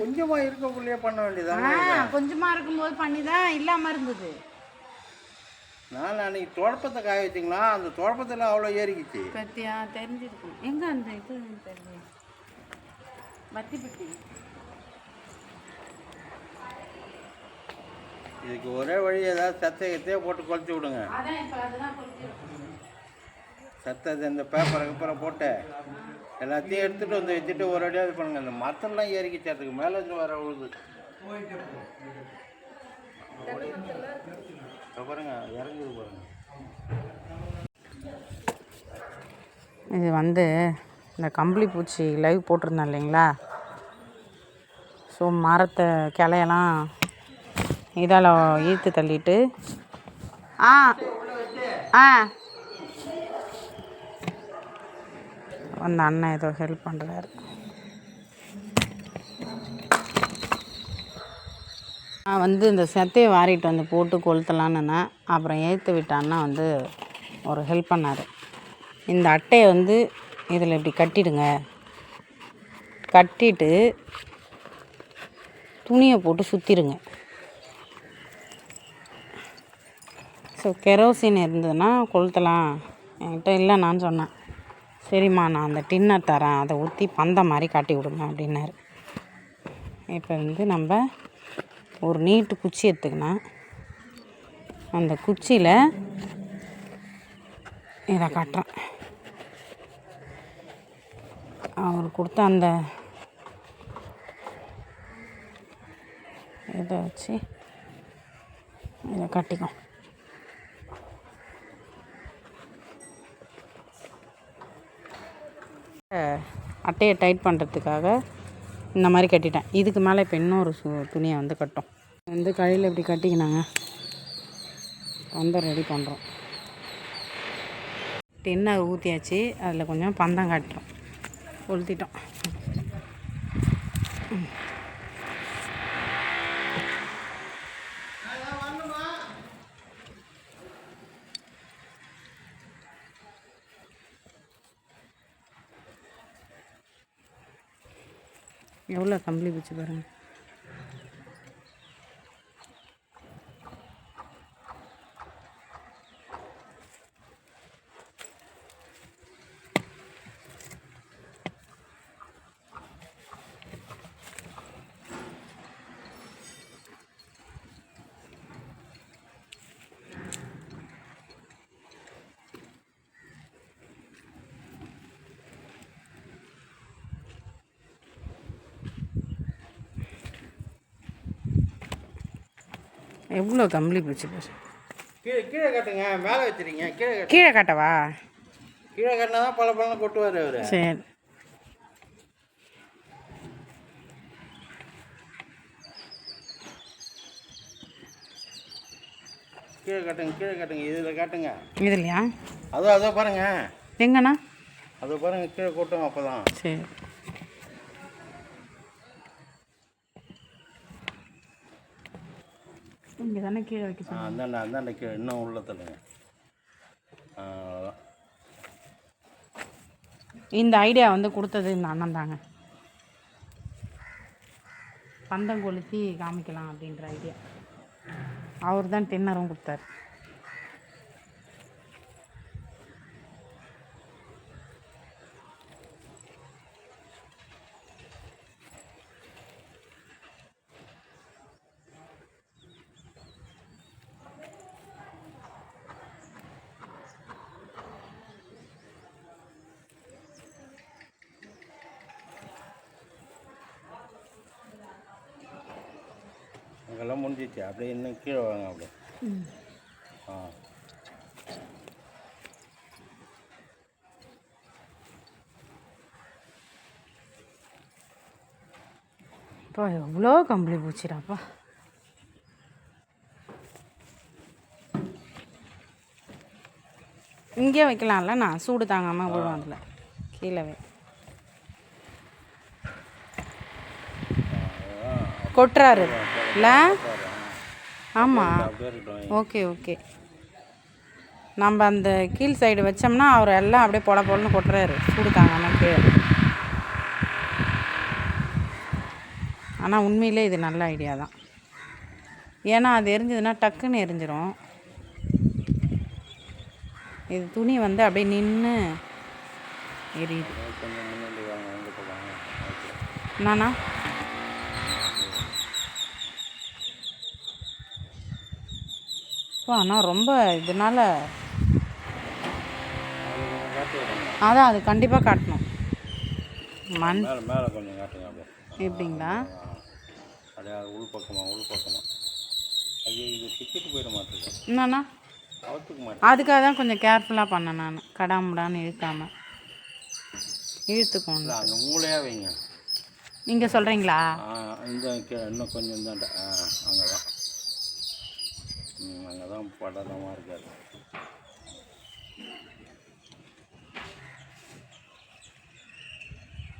கொஞ்சமாக இருக்கக்குள்ளேயே பண்ண ஆ வேண்டியதாங்க கொஞ்சமாக இருக்கும்போது பண்ணி தான் இல்லாமல் இருந்தது. நான் அன்னைக்கு துழப்பத்தை காய வச்சிங்களா? அந்த துழப்பத்தில் அவ்வளோ ஏறிக்கிச்சு. பத்தியா? தெரிஞ்சிருக்கும். எங்கே அந்த இது தெரியல பத்தி பத்தி இதுக்கு ஒரே வழி ஏதாவது சத்தை கத்தையே போட்டு கொளுத்தி விடுங்க. அதான் இப்போ அதுதான் கொஞ்சம் சத்தை இந்த பேப்பரை கீப்பரை போட்டு எல்லாத்தையும் எடுத்துகிட்டு வந்து வச்சுட்டு ஒரு அடியாக இது பண்ணுங்க. அந்த மரத்தெல்லாம் ஏறிக்கிச்சு அதுக்கு மேலே இருந்து வர உழுது. பாருங்க இறங்குது பாருங்க. இது வந்து இந்த கம்பளி பூச்சி லைவ் போட்டிருந்தேன் இல்லைங்களா? ஸோ மரத்தை கிளையெல்லாம் இதால் ஈர்த்து தள்ளிட்டு ஆ ஆ. அந்த அண்ணன் ஏதோ ஹெல்ப் பண்ணுறாரு நான் வந்து இந்த செத்தையை வாரிட்டு வந்து போட்டு கொளுத்தலான்னு அப்புறம் ஏற்று விட்ட அண்ணா வந்து ஒரு ஹெல்ப் பண்ணார். இந்த அட்டையை வந்து இதில் இப்படி கட்டிடுங்க. கட்டிட்டு துணியை போட்டு சுற்றிடுங்க ஸோ கெரோசின் இருந்ததுன்னா கொளுத்தலாம். என்கிட்ட இல்லை நான் சொன்னேன். சரிம்மா நான் அந்த டின்னர் தரேன். அதை ஊற்றி பந்தம் மாதிரி காட்டி விடுங்க அப்படின்னாரு. இப்போ வந்து நம்ம ஒரு நீட்டு குச்சி எடுத்துக்கணும் அந்த குச்சியில் இதை காட்டுறேன். அவர் கொடுத்த அந்த இதை வச்சு இதை கட்டிக்கும் அட்டையை டைட் பண்ணுறதுக்காக இந்த மாதிரி கட்டிட்டேன். இதுக்கு மேலே இப்போ இன்னொரு சு துணியை வந்து கட்டும். வந்து கழியில் இப்படி கட்டிக்கினாங்க. பந்தம் ரெடி பண்ணுறோம் டென்னை ஊற்றியாச்சு அதில் கொஞ்சம் பந்தம் கட்டுறோம். கொளுத்திட்டோம். எவ்வளோ கம்பளி பூச்சி பாருங்க. எவ்வளோ கம்பளி பூச்சி பாரு கீழே கீழே கட்டுங்க மேலே வச்சிருங்க கீழே கீழே காட்டவா? கீழே கட்டினா தான் பல பழம் கொட்டுவார் அவர். சரி. கீழே கட்டுங்க கீழே கட்டுங்க இதில் காட்டுங்க. இதுலையா? அதோ அதோ பாருங்க. எங்கண்ணா? அதோ பாருங்க கீழே கொட்டும் அப்போ தான் சரி. இங்கே தானே கீழே வைக்க ஆ அந்தாண்ட அந்தாண்ட கீழே இன்னும் உள்ள தள்ளுங்க. இந்த ஐடியா வந்து கொடுத்தது இந்த அண்ணன் தாங்க. பந்தம் கொளுத்தி காமிக்கலாம் அப்படின்ற ஐடியா அவர் தான் டின்னரும் கொடுத்தாரு. அங்கெல்லாம் முடிஞ்சிச்சு. அப்படியே இன்னும் கீழே வாங்க அப்படியே. ஆ. அப்பா எவ்வளோ கம்பளி பூச்சிடாப்பா. இங்கே வைக்கலாம்ல நான் சூடு தாங்காமல் விழுவோம் அதில். கீழே வை. கொட்டுறாரு. இல்லை ஆமாம் ஓகே ஓகே. நம்ம அந்த கீழ் சைடு வச்சோம்னா அவர் எல்லாம் அப்படியே பொல பொலன்னு கொட்டுறாரு. சூடு தாங்காமல் கீழே ஆனால் உண்மையிலே இது நல்ல ஐடியா தான். ஏன்னா அது எரிஞ்சதுன்னா டக்குன்னு எரிஞ்சிரும். இது துணி வந்து அப்படியே நின்று எரியுது. கொஞ்சம் ஓ ஆனால் ரொம்ப இதனால. அதான் அது கண்டிப்பாக காட்டணும். மண். மேலே கொஞ்சம் காட்டுங்க எப்படிங்களா? அப்படியே அது உள் பக்கமா உள் பக்கமா. ஐயோ இது டிக்கெட் போயிட மாட்டேங்குது. என்னண்ணா? அதுக்காக தான் கொஞ்சம் கேர்ஃபுல்லாக பண்ணேன் நான். கடாமுடான்னு இழுக்காம. இழுத்துக்கோங்க. அந்த மூளையாக வைங்க. நீங்கள் சொல்கிறீங்களா இந்த இன்னும் கொஞ்சம் ஆ அங்கே தான் அங்கே தான் படலமாக இருக்காது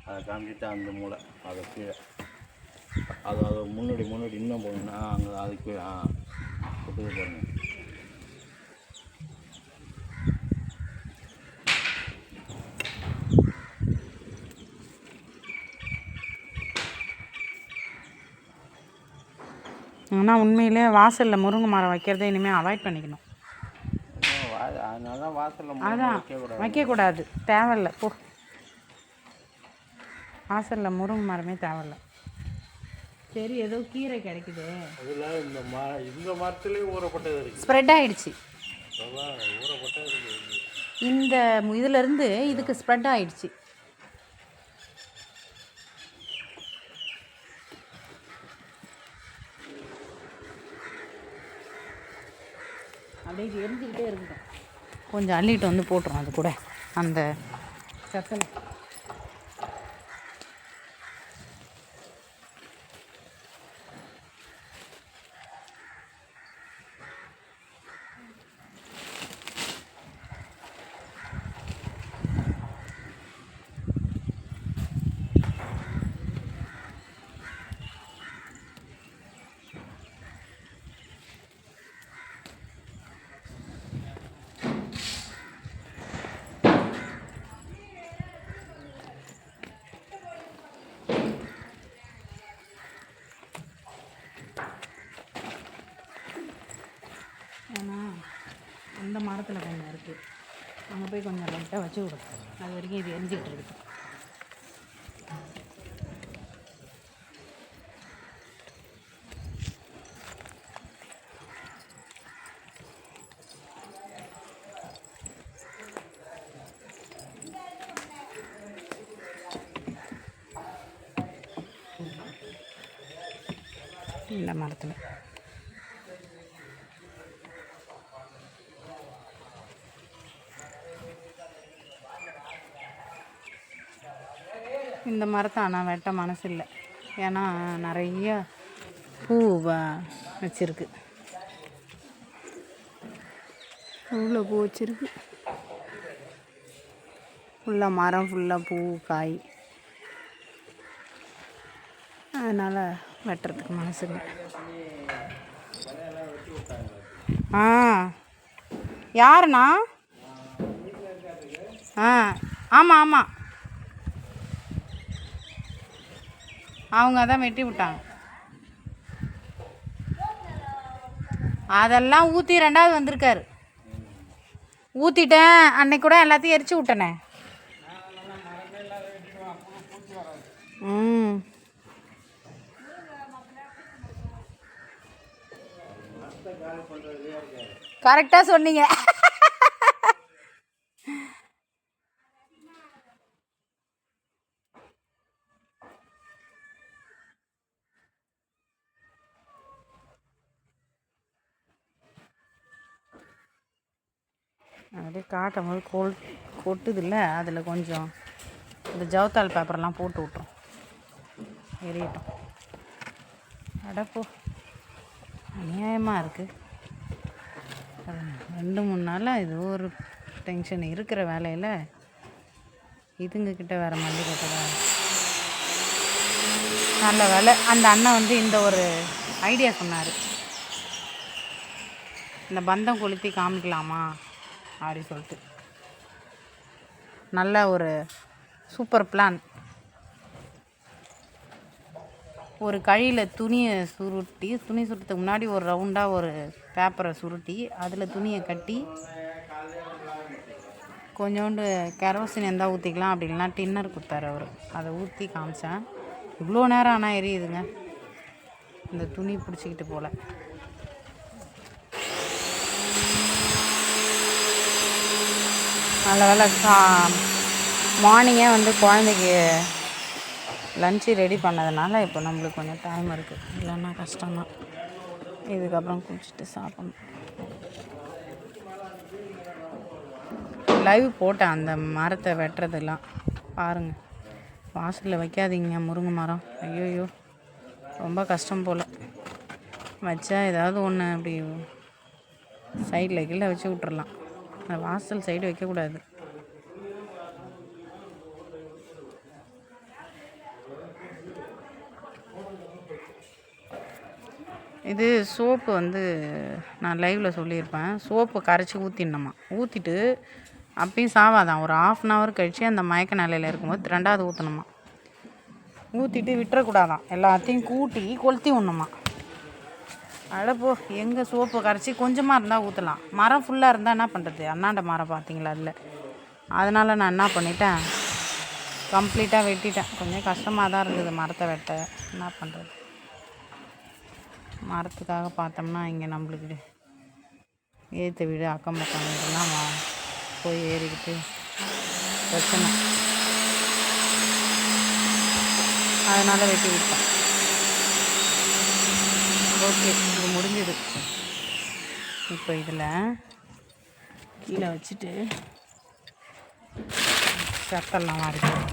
அதை காமிச்சிட்டு அந்த மூளை அதை கீழே. அது அது முன்னாடி முன்னாடி இன்னும் போகணும்னா அங்கே அதுக்கு ஆ கொட்டுது பாருங்க. ஆனால் உண்மையிலே வாசலில் முருங்கை மரம் வைக்கிறதை இனிமேல் அவாய்ட் பண்ணிக்கணும். அதான் வைக்கக்கூடாது. தேவையில்ல. போ. வாசலில் முருங்கை மரமே தேவையில்ல. சரி ஏதோ கீரை கிடைக்குது. அதில் இந்த ம இந்த மரத்துலேயும் ஊறப்பட்டது இருக்குது ஸ்ப்ரெட் ஆயிடுச்சு. ஊறப்பட்டது இந்த இதிலிருந்து இதுக்கு ஸ்ப்ரெட் ஆயிடுச்சு. அப்படியே எரிஞ்சுக்கிட்டே இருக்கட்டும். கொஞ்சம் அள்ளிட்டு வந்து போட்டுரும் அது கூட. அந்த செத்தலை. ஏன்னா அந்த மரத்தில் கொஞ்சம் இருக்குது அங்கே போய் கொஞ்சம் லைட்டாக வச்சு விடும் அது வரைக்கும் இது எரிஞ்சிக்கிட்டு இருக்குது இந்த மரத்தில் இந்த மரத்தை ஆனால் வெட்ட மனசு இல்லை ஏன்னா நிறைய பூ வ- வச்சிருக்கு. இவ்வளோ பூ வச்சிருக்கு. ஃபுல்லாக மரம் ஃபுல்லாக பூ காய். அதனால் வெட்டுறதுக்கு மனசு இல்லை. ஆ. யாருண்ணா? ஆ. ஆமாம் ஆமாம் அவங்க தான் வெட்டி விட்டாங்க. அதெல்லாம் ஊற்றி ரெண்டாவது வந்திருக்காரு. ஊற்றிட்டேன் அன்னைக்கு கூட எல்லாத்தையும் எரிச்சு விட்டனே. ம். கரெக்டாக சொன்னீங்க. அப்படியே காட்டும் போது கொல் கொட்டுதில்ல அதில் கொஞ்சம் இந்த ஜவத்தால் பேப்பர்லாம் போட்டு விட்ரும் எரியட்டும். அடப்போ அநியாயமாக இருக்குது ரெண்டு மூணு நாளாக இது ஒரு டென்ஷன் இருக்கிற வேலையில் இதுங்கக்கிட்ட வேறு மல்லி கட்டதா? நல்ல வேலை. அந்த அண்ணன் வந்து இந்த ஒரு ஐடியா சொன்னார். இந்த பந்தம் கொளுத்தி காமிக்கலாமா? அப்படி சொல்லிட்டு. நல்ல ஒரு சூப்பர் பிளான் ஒரு கழியில் துணியை சுருட்டி துணி சுருட்டுறதுக்கு முன்னாடி ஒரு ரவுண்டாக ஒரு பேப்பரை சுருட்டி அதில் துணியை கட்டி கொஞ்சோண்டு கெரோசின் எந்த ஊற்றிக்கலாம் அப்படி இல்லைனா டின்னர் கொடுத்தாரு அவர். அதை ஊற்றி காமிச்சேன். இவ்வளோ நேரம் ஆனால் எரியுதுங்க. இந்த துணி பிடிச்சிக்கிட்டு போல. நல்ல வேலை கா மார்னிங்கே வந்து குழந்தைக்கு லஞ்சு ரெடி பண்ணதுனால இப்போ நம்மளுக்கு கொஞ்சம் டைம் இருக்குது இல்லைன்னா கஷ்டம்தான். இதுக்கப்புறம் குளிச்சுட்டு சாப்பிடணும். லைவ் போட்டேன். அந்த மரத்தை வெட்டுறதெல்லாம். பாருங்கள் வாசலில் வைக்காதீங்க முருங்கை மரம். ஐயோயோ. ரொம்ப கஷ்டம் போல். வச்சா ஏதாவது ஒன்று அப்படி சைடில் கீழே வச்சு விட்றலாம் வாசல் சைடு வைக்கக்கூடாது. இது சோப்பு வந்து நான் லைவில் சொல்லியிருப்பேன். சோப்பு கரைச்சி ஊற்றிடணுமா ஊற்றிட்டு அப்பயும் சாவாதான். ஒரு ஆஃப் அன் ஹவர் கழித்து அந்த மயக்க நிலையில் இருக்கும்போது ரெண்டாவது ஊற்றணுமா ஊற்றிட்டு விட்டுறக்கூடாதான். எல்லாத்தையும் கூட்டி கொளுத்தி விடணுமா? அடப்போ எங்கே சோப்பு கரைச்சி கொஞ்சமாக இருந்தால் ஊற்றலாம் மரம் ஃபுல்லாக இருந்தால் என்ன பண்ணுறது அண்ணாண்ட மரம் பார்த்தீங்களா அதில்? அதனால் நான் என்ன பண்ணிட்டேன்? கம்ப்ளீட்டாக வெட்டிட்டேன். கொஞ்சம் கஷ்டமாக தான் இருந்தது மரத்தை வெட்ட. என்ன பண்ணுறது மரத்துக்காக பார்த்தோம்னா இங்கே நம்மளுக்கு ஏற்ற வீடு அக்கம் பக்கம் வீடுலாம் வா- போய் ஏறிக்கிட்டு பிரச்சனை. அதனால் வெட்டி விட்டேன். ஓகே. இது இப்போ இதில் கீழே வச்சுட்டு சத்தெல்லாம் மாறிப்போம்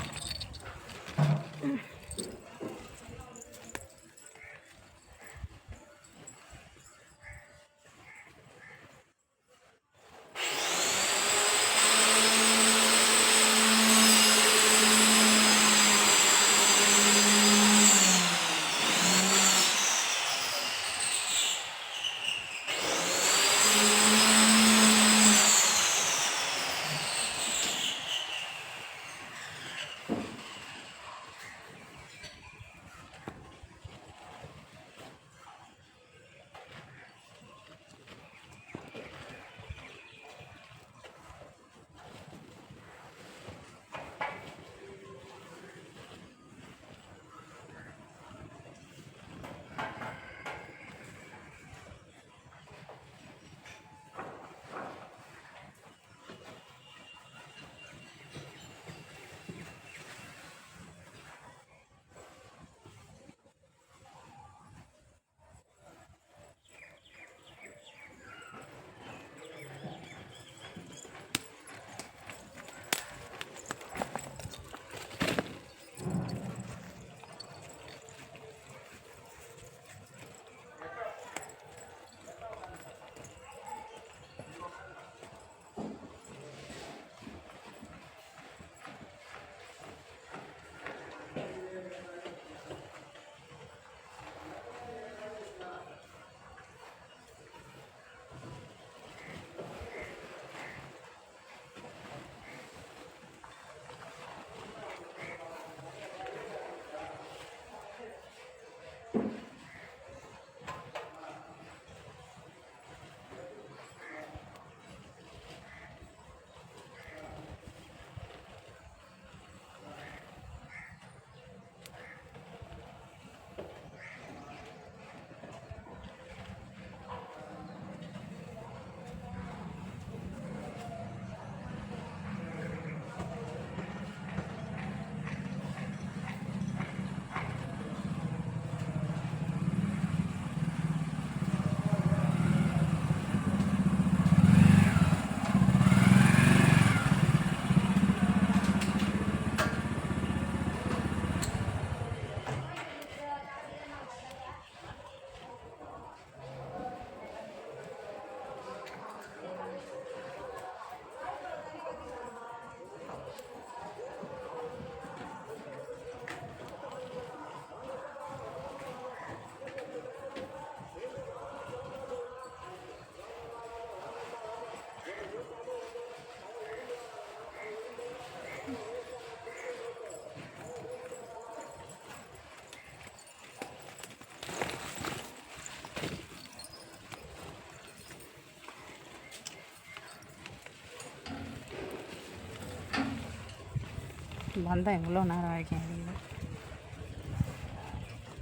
வந்தால் எவ்வளோ நேரம் வரைக்கும் இல்லை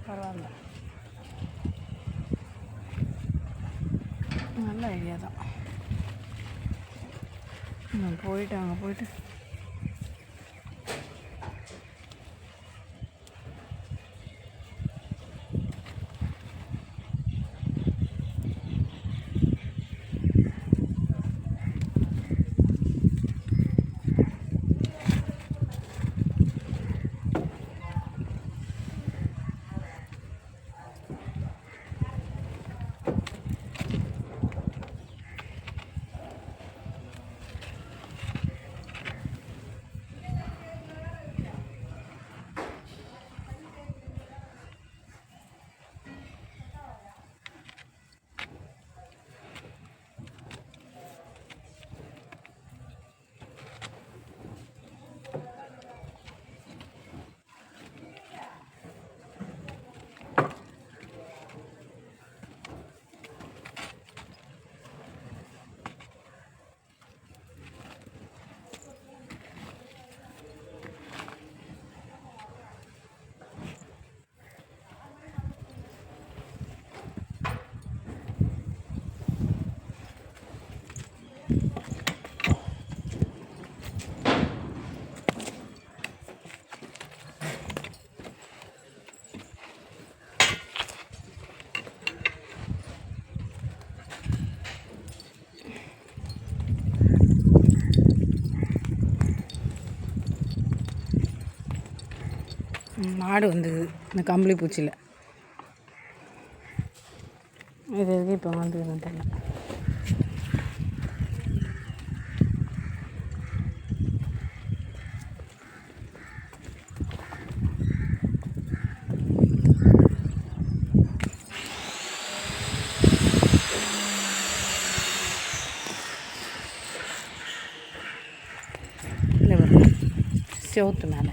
பரவாயில்ல. நல்ல ஐடியா தான். நான் போயிட்டு அங்கே போயிட்டு மாடு வந்தது இந்த கம்பளி பூச்சியில். இது எதுக்கு இப்போ வந்து தெரியல. செவத்து மேலே.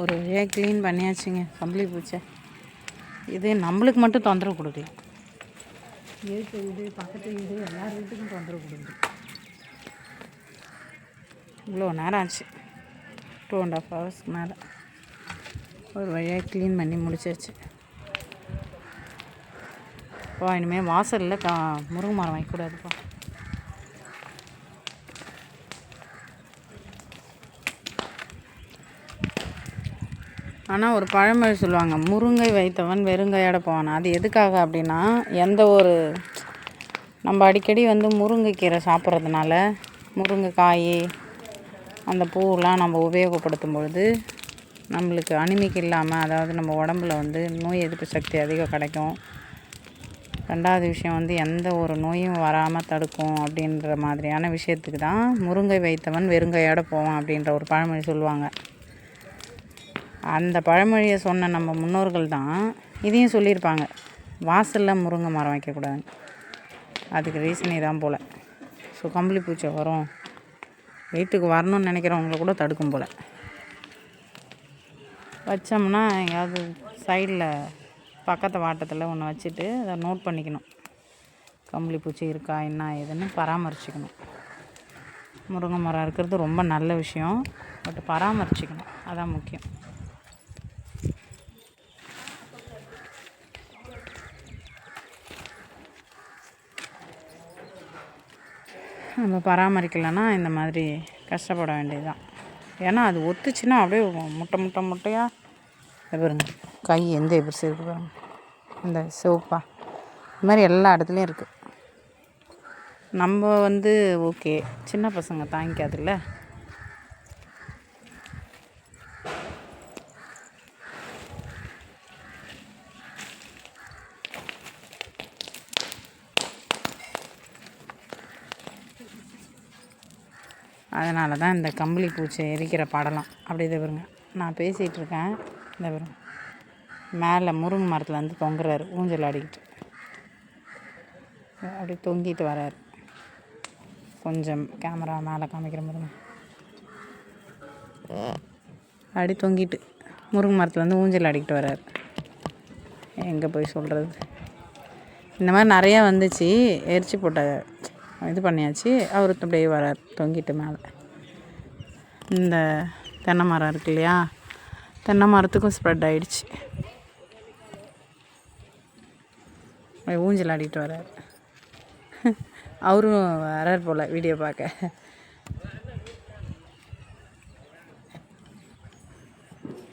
ஒரு வழியாக க்ளீன் பண்ணியாச்சுங்க. கம்பளி பூச்சை. இது நம்மளுக்கு மட்டும் தொந்தரவு கொடுக்கல ஏற்ற வீடு பக்கத்து வீடு எல்லார் வீட்டுக்கும் தொந்தரவு கொடுக்குது. இவ்வளோ நேரம் ஆச்சு. டூ அண்ட் ஹாஃப் ஹவர்ஸ்க்கு மேலே. ஒரு வழியாக க்ளீன் பண்ணி முடிச்சாச்சு. இப்போ இனிமேல் வாசலில் கா முருங்கை மரம் வைக்கக்கூடாதுப்பா. ஆனால் ஒரு பழமொழி சொல்லுவாங்க முருங்கை வைத்தவன் வெறுங்கையோட போவான். அது எதுக்காக அப்படின்னா எந்த ஒரு நம்ம அடிக்கடி வந்து முருங்கைக்கீரை சாப்பிட்றதுனால முருங்கைக்காய் அந்த பூவெலாம் நம்ம உபயோகப்படுத்தும் பொழுது நம்மளுக்கு அனிமிக்கு இல்லாமல் அதாவது நம்ம உடம்புல வந்து நோய் எதிர்ப்பு சக்தி அதிகம் கிடைக்கும். ரெண்டாவது விஷயம் வந்து எந்த ஒரு நோயும் வராமல் தடுக்கும் அப்படின்ற மாதிரியான விஷயத்துக்கு தான் முருங்கை வைத்தவன் வெறுங்கையோட போவான் அப்படின்ற ஒரு பழமொழி சொல்லுவாங்க. அந்த பழமொழியை சொன்ன நம்ம முன்னோர்கள் தான் இதையும் சொல்லியிருப்பாங்க. வாசலில் முருங்கை மரம் வைக்கக்கூடாது அதுக்கு ரீசன் இதான் போல். ஸோ கம்பளி பூச்சை வரும். வீட்டுக்கு வரணும்னு நினைக்கிறவங்கள கூட தடுக்கும் போல். வச்சோம்னா எங்கேயாவது சைடில் பக்கத்து வாட்டத்தில் ஒன்று வச்சுட்டு அதை நோட் பண்ணிக்கணும். கம்பளி பூச்சி இருக்கா என்ன ஏதுன்னு பராமரிச்சுக்கணும். முருங்கை மரம் இருக்கிறது ரொம்ப நல்ல விஷயம். பட் பராமரிச்சுக்கணும். அதான் முக்கியம். நம்ம பராமரிக்கலைன்னா இந்த மாதிரி கஷ்டப்பட வேண்டியதுதான். ஏன்னா அது ஒத்துச்சுன்னா அப்படியே முட்டை முட்டை முட்டையாக பாருங்க. கை எந்த எப்படி இருக்கு பாருங்க. இந்த சிவப்பா. இது மாதிரி எல்லா இடத்துலையும் இருக்குது நம்ம வந்து ஓகே. சின்ன பசங்க தாங்கிக்காதுல்ல? அதனால தான் இந்த கம்பளி பூச்சி எரிக்கிற படலம். அப்படி இதை பாருங்க. நான் பேசிகிட்டு இருக்கேன். இந்த பாருங்க. மேலே முருங்கை மரத்தில் வந்து தொங்குறாரு. ஊஞ்சல் ஆடிக்கிட்டு. அப்படி தொங்கிட்டு வராரு. கொஞ்சம் கேமரா மேலே காமிக்கிற மாதிரி. அப்படி தொங்கிட்டு முருங்கை மரத்தில் வந்து ஊஞ்சல் ஆடிக்கிட்டு வராரு. எங்கே போய் சொல்கிறது இந்த மாதிரி நிறையா வந்துச்சு. எரிச்சு போட்ட இது பண்ணியாச்சு. அவர் அப்படியே வரார் தொங்கிட்டு மேலே. இந்த தென்னை மரம் இருக்கு இல்லையா? தென்னை மரத்துக்கும் ஸ்ப்ரெட் ஆகிடுச்சு ஊஞ்சல் ஆடிட்டு வரார் அவரும் வரார் போல் வீடியோ பார்க்க.